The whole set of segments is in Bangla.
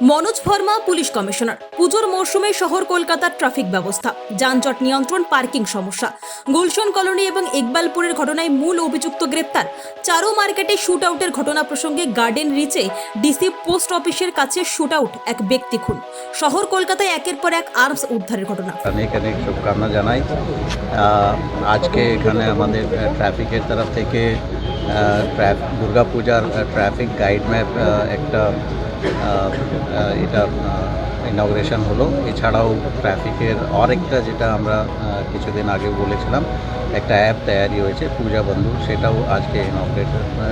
Manoj Verma, police commissioner. পুজোর মরশুমে শহর কলকাতার ট্রাফিক ব্যবস্থা। যানজট নিয়ন্ত্রণ, পার্কিং সমস্যা। গুলশন কলোনি এবং ইকবালপুরের ঘটনায় মূল অভিযুক্ত গ্রেপ্তার। চারু মার্কেটে শুট আউটের ঘটনা প্রসঙ্গে গার্ডেন রিচে ডিসি পোস্ট অফিসের কাছে শুট আউট এক ব্যক্তি খুন। শহর কলকাতায় একের পর এক আর্মস উদ্ধারের ঘটনা। অনেক অনেক শুভকামনা জানাই। আজকে এখানে আমাদের ট্রাফিকের তরফ থেকে দুর্গা পূজার ট্রাফিক গাইড ম্যাপ একটা আহ, আহ, এটা ইনগ্রেশন হলো। এছাড়াও ট্রাফিকের আরেকটা যেটা আমরা কিছুদিন আগে বলেছিলাম একটা অ্যাপ তৈরি হয়েছে পূজা বন্ধু সেটাও আজকে ইনগ্রেট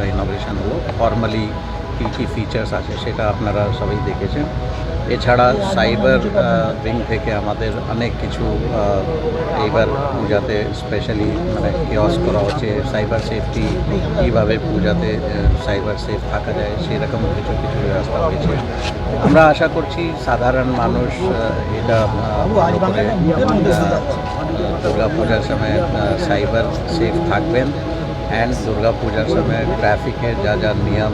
ইনগ্রেশন হলো। ফর্মালি কী কী ফিচার্স আছে সেটা আপনারা সবাই দেখেছেন। এছাড়া সাইবার উইং থেকে আমাদের অনেক কিছু এইবার পূজাতে স্পেশালি মানে কেওয়াস করা হচ্ছে সাইবার সেফটি কীভাবে পূজাতে সাইবার সেফ থাকা যায়, সেরকম কিছু কিছু ব্যবস্থা হয়েছে। আমরা আশা করছি সাধারণ মানুষ এটা দুর্গা পূজার সময় সাইবার সেফ থাকবেন। অ্যান্ড দুর্গা পূজার সময় ট্রাফিকের যা যা নিয়ম,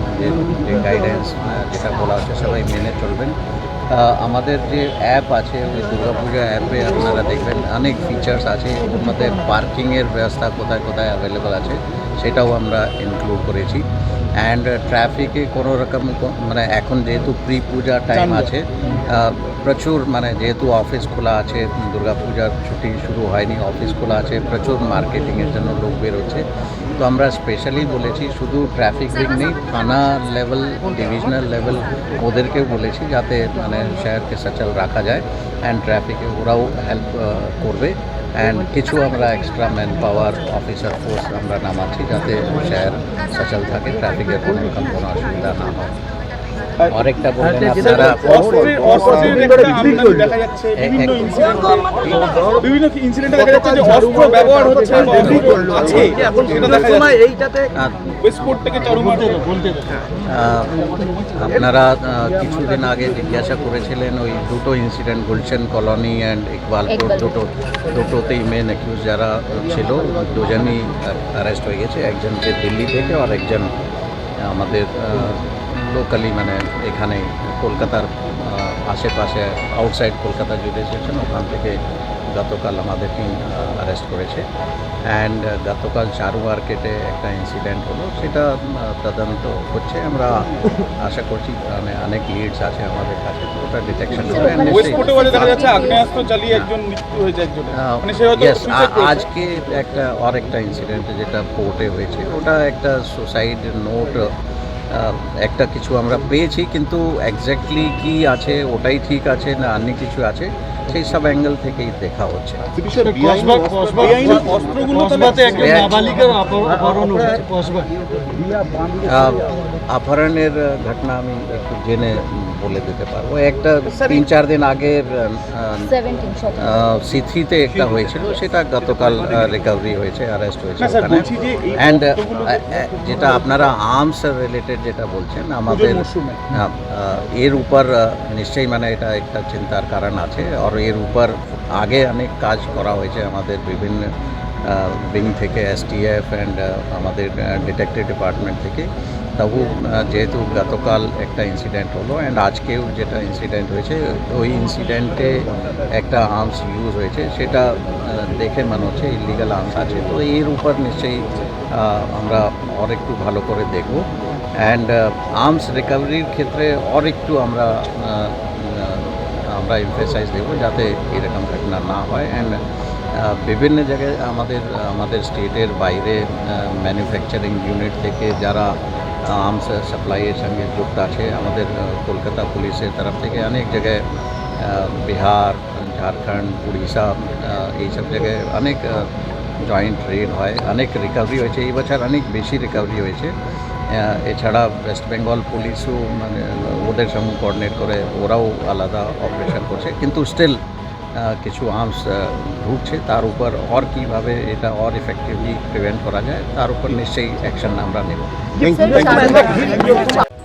যে গাইডেন্স যেটা বলা হচ্ছে, সবাই মেনে চলবেন। আমাদের যে অ্যাপ আছে, ওই দুর্গা পূজা অ্যাপে আপনারা দেখবেন অনেক ফিচার্স আছে। ওর মধ্যে পার্কিংয়ের ব্যবস্থা কোথায় কোথায় অ্যাভেলেবল আছে, সেটাও আমরা ইনক্লুড করেছি। অ্যান্ড ট্রাফিকে কোনো রকম মানে এখন যেহেতু প্রি পূজা টাইম আছে প্রচুর মানে যেহেতু অফিস খোলা আছে দুর্গা পূজার ছুটি শুরু হয়নি অফিস খোলা আছে প্রচুর মার্কেটিংয়ের জন্য লোক বেরোচ্ছে। তো আমরা স্পেশালি বলেছি শুধু ট্রাফিক রিং নেই থানা লেভেল ডিভিশনাল লেভেল ওদেরকেও বলেছি যাতে মানে শহরকে সচল রাখা যায়। অ্যান্ড ট্রাফিকে ওরাও হেল্প করবে। অ্যান্ড কিছু আমরা extra manpower officer force আমরা নামাচ্ছি যাতে শহর সচল থাকে ট্রাফিকের কোনো রকম কোনো অসুবিধা না হয়। আরেকটা বললেন আপনারা। অস্ত্রের অস্ত্রের একটা আমদানি দেখা যাচ্ছে বিভিন্ন ইনসিডেন্টে দেখা যাচ্ছে যে অস্ত্র ব্যবহার হচ্ছে বা অস্ত্র সেটা দেখা যাচ্ছে। আহ, ওয়েস্টপোর্ট থেকে চারুমার আপনারা কিছুদিন আগে জিজ্ঞাসা করেছিলেন ওই দুটো incident Gulshan colony and Iqbalpur দুটো দুটোতেই মেন অ্যাকিউজ যারা ছিল দুজনই অ্যারেস্ট হয়ে গেছে একজনকে দিল্লি থেকে আর একজন আমাদের লোকালি মানে এখানে কলকাতার আশেপাশে আউটসাইড কলকাতা যদি এসেছেন ওখান থেকে গতকাল আমাদের টিম অ্যারেস্ট করেছে। অ্যান্ড গতকাল চারু মার্কেটে একটা ইনসিডেন্ট হলো সেটা তদন্ত হচ্ছে। আমরা আশা করছি মানে অনেক লিডস আছে আমাদের কাছে ওটা ডিটেকশন মানে suicide আ- করেছে। আজকে একটা আরেকটা ইনসিডেন্ট যেটা কোর্টে হয়েছে। ওটা একটা সুসাইড নোট একটা কিছু আমরা পেয়েছি কিন্তু এক্স্যাক্টলি কি আছে ওটাই ঠিক আছে না অন্য কিছু আছে সেই সব অ্যাঙ্গেল থেকেই দেখা হচ্ছে অপহরণের ঘটনা আমি একটু জেনে বলে দিতে পারব একটা তিন চার দিন আগের সিথিতে একটা হয়েছিল সেটা গতকাল রিকভারি হয়েছে অ্যারেস্ট হয়েছে অ্যান্ড যেটা আপনারা আর্মস রিলেটেড যেটা বলছেন আমাদের এর উপর নিশ্চয়ই মানে এটা একটা চিন্তার কারণ আছে। আর এর উপর আগে অনেক কাজ করা হয়েছে আমাদের বিভিন্ন উইং থেকে এসটিএফ অ্যান্ড আমাদের ডিটেকটিভ ডিপার্টমেন্ট থেকে। তবু যেহেতু গতকাল একটা ইনসিডেন্ট হলো অ্যান্ড আজকেও যেটা ইনসিডেন্ট হয়েছে ওই ইনসিডেন্টে একটা আর্মস ইউজ হয়েছে সেটা দেখে মনে হচ্ছে ইলিগাল আর্মস আছে। তো এর উপর নিশ্চয়ই আমরা আর একটু ভালো করে দেখব। অ্যান্ড আর্মস রিকভারির ক্ষেত্রে আর একটু আমরা আমরা এমফেসাইজ দেবো যাতে এরকম ঘটনা না হয়। অ্যান্ড বিভিন্ন জায়গায় আমাদের আমাদের স্টেটের বাইরে ম্যানুফ্যাকচারিং ইউনিট থেকে যারা আর্মস সাপ্লাইয়ের সঙ্গে যুক্ত আছে, আমাদের কলকাতা পুলিশের তরফ থেকে অনেক জায়গায় বিহার, ঝাড়খণ্ড, উড়িষ্যা এইসব জায়গায় অনেক জয়েন্ট রেড হয়, অনেক রিকভারি হয়েছে। এই বছর অনেক বেশি রিকভারি হয়েছে। এছাড়া ওয়েস্ট বেঙ্গল পুলিশও মানে ওদের সঙ্গে কোঅর্ডিনেট করে ওরাও আলাদা অপারেশন করছে। কিন্তু স্টিল কিছু আর্মস ঢুকছে। তার উপর আর কীভাবে এটা আর এফেক্টিভলি প্রিভেন্ট করা যায় তার উপর নিশ্চয়ই অ্যাকশন আমরা নেব।